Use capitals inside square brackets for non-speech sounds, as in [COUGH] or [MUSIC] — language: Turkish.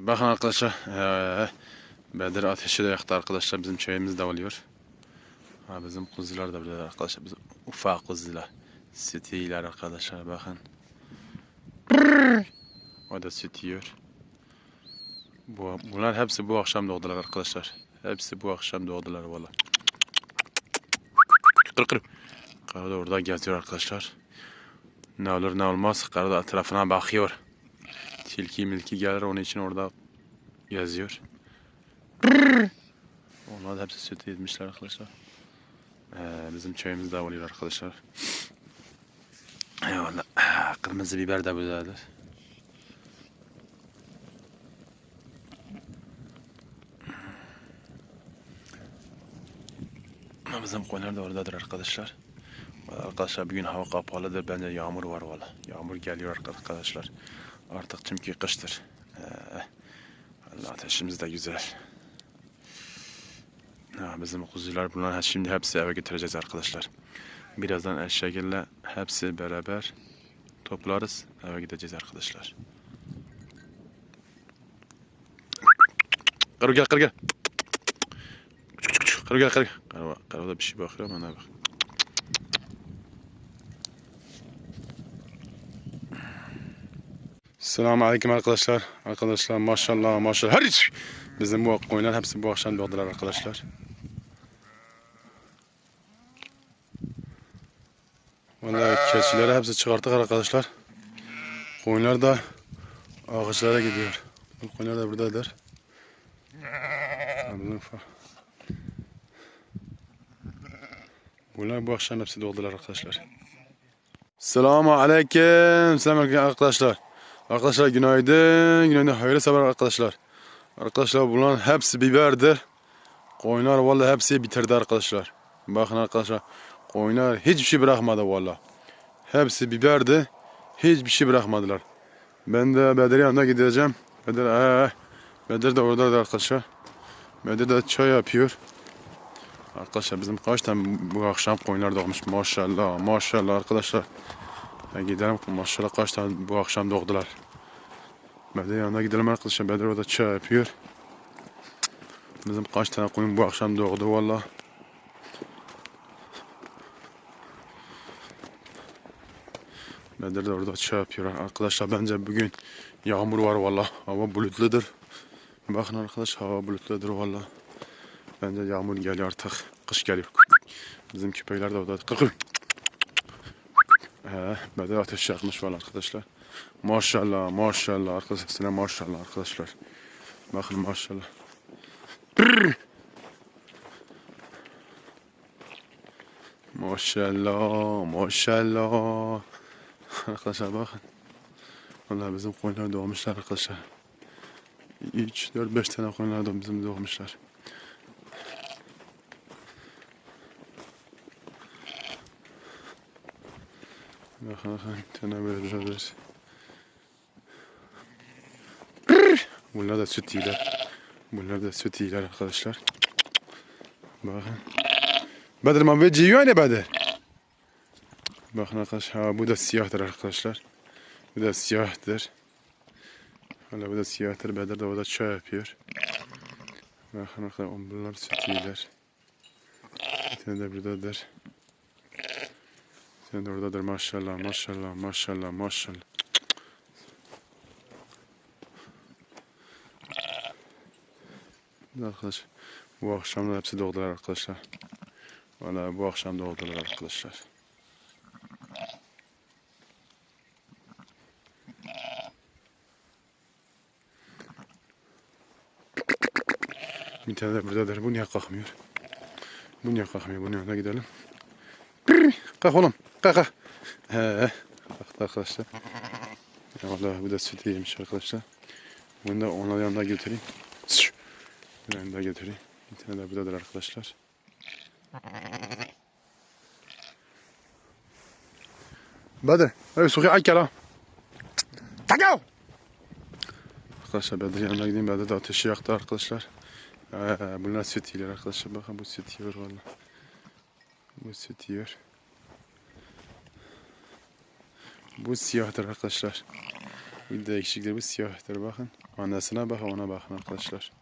Bakın arkadaşlar. eee, Bedir ateşi de yaktı arkadaşlar. Bizim çayımız da oluyor. Ha, bizim kuzular da burada arkadaşlar. Bizim ufak kuzular. Süt yiyorlar arkadaşlar bakın. O da süt yiyor. Bu, bunlar hepsi bu akşam doğdular arkadaşlar. Hepsi bu akşam doğdular valla. Kır kır. Da orada geziyor arkadaşlar. Ne olur ne olmaz. Karı da etrafına bakıyor. Tilki milki gelir onun için orada geziyor. Onlar da hepsi süt yemişler arkadaşlar. Ee, bizim çayımız da oluyor arkadaşlar. Eyvallah. Ah, Kırmızı biber de. Ama Bizim koyunlar da oradadır arkadaşlar. Arkadaşlar bugün hava kapalıdır. Bence yağmur var valla. Yağmur geliyor arkadaşlar. Artık çünkü kıştır. Ee, Allah ateşimiz de güzel. Ha, bizim kuzular bunlar şimdi hepsi eve getireceğiz arkadaşlar. Birazdan eşeğiyle hepsi beraber toplarız. Eve gideceğiz arkadaşlar. Karı gel karı gel. Karı gel karı. Karı, karı da bir şey bakıyor ama ne bak. Selamun Aleyküm arkadaşlar. Arkadaşlar maşallah maşallah. Hadi. Bizim bu koyunlar hepsi bu akşam doğdular arkadaşlar. Vallahi keçileri hepsi çıkarttık arkadaşlar. Koyunlar da ağaçlara gidiyor. Bu koyunlar da buradadır. Bunlar bu akşam hepsi doğdular arkadaşlar. Selamun Aleyküm. Selam aleyküm arkadaşlar. Arkadaşlar günaydın. Günaydın. Hayırlı sabah arkadaşlar. Arkadaşlar bunların hepsi biberdir. Koyunlar vallahi hepsi bitirdi arkadaşlar. Bakın arkadaşlar. Koyunlar hiçbir şey bırakmadı vallahi. Hepsi biberdi. Hiçbir şey bırakmadılar. Ben de Bedir'in yanına gideceğim. Bedir, ee, Bedir de oradadır arkadaşlar. Bedir de çay yapıyor. Arkadaşlar bizim kaç tane bu akşam koyunlar doğmuş. Maşallah maşallah arkadaşlar. Ben gidelim maşallah kaç tane bu akşam doğdular. Bedir yanına gidelim arkadaşlar. Bedir orada çay yapıyor. Bizim kaç tane koyun bu akşam doğdu valla. Bedir de orada çay yapıyor. Arkadaşlar bence bugün yağmur var valla. Hava bulutludur. Bakın arkadaşlar hava bulutludur valla. Bence yağmur geliyor artık. Kış geliyor. Bizim köpekler de orada. He, Bedir ateş yakmış valla arkadaşlar. Maşallah maşallah arkadaşlar. Size maşallah arkadaşlar. Bakın maşallah. Brrr. Maşallah maşallah. [LAUGHS] Arkadaşlar bakın. Vallahi bizim koyunlar doğmuşlar arkadaşlar. 3, 4, 5 tane koyunlar da bizim doğmuşlar. Böyle duruyor. Bunlar da süt yiyorlar. Bunlar da süt yiyorlar arkadaşlar. Bakın. Bedir man ve ciyo ne Bedir? Bakın arkadaşlar ha, bu da siyahtır arkadaşlar. Bu da siyahtır. Hala bu da siyahtır. Bedir de o da çay yapıyor. Bakın arkadaşlar bunlar süt yiyorlar. Bir tane de buradadır. Tane de oradadır maşallah maşallah maşallah maşallah. Arkadaşlar bu akşam da hepsi doğdular arkadaşlar. Valla bu akşam doğdular arkadaşlar. Bir tane de buradadır. Bu niye kalkmıyor? Bu niye kalkmıyor? Bunun yanına gidelim. Kalk oğlum. Kalk. He, kalktı arkadaşlar. Ya Vallahi bu da süt yemiş arkadaşlar. Bunu da ona yanına götüreyim. Bir yanına götüreyim. Bir tane de buradadır arkadaşlar. Bedir. Evet sokuyor. Ay gel ha. Takao. Arkadaşlar Bedir yanına gideyim. Bedir de ateşi yaktı arkadaşlar. Ee, bunlar süt arkadaşlar. Bakın bu süt yiyor valla. Bu süt yiyor. Bu siyahtır arkadaşlar. Bir değişiktir bu siyahtır bakın. Annesine bak ona bakın arkadaşlar.